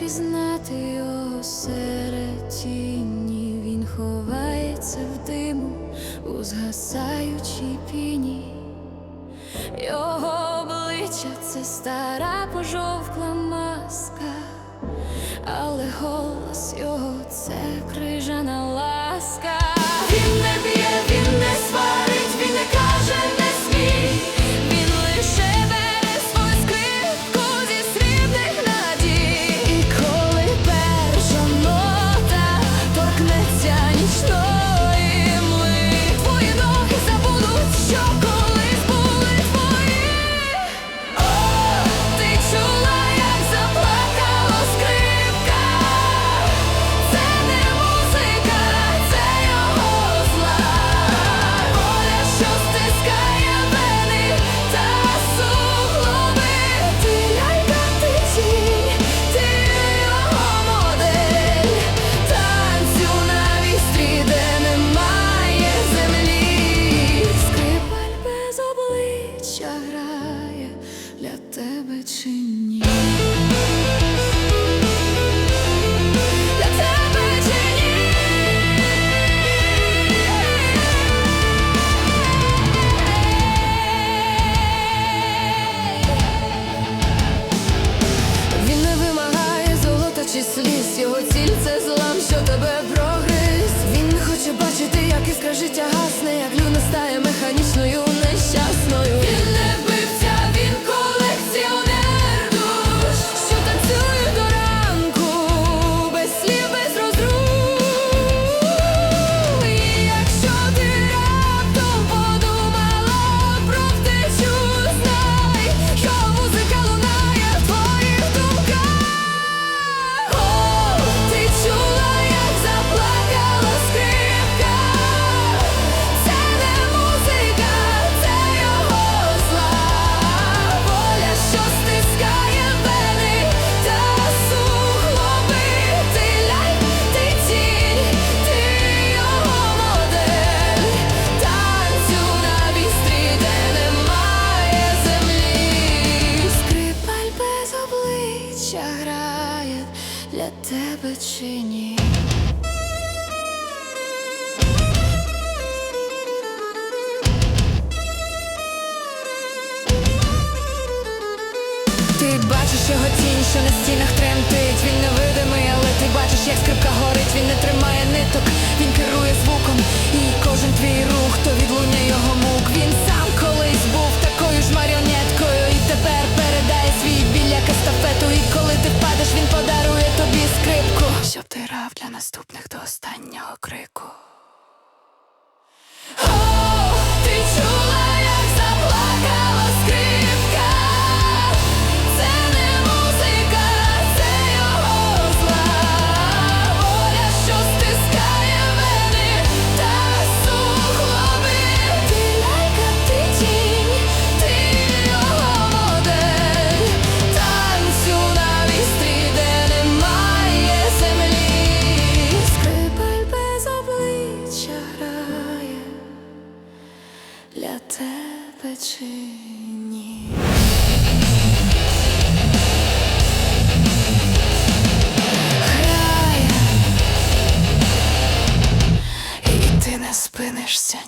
впізнати його серед тіні, він ховається в диму у згасаючій піні, його обличчя це стара пожовкла маска, але голос його це крижана ласка. Він не б'є, він не ціль це злам, що тебе прогриз. Він не хоче бачити, як іскра життя гасне, як люна стає механічно. для тебе чи ні. Ти бачиш його тінь, що на стінах тремтить, він невидимий. останнього крику. тебе чи ні? Грає, і ти не спинишся.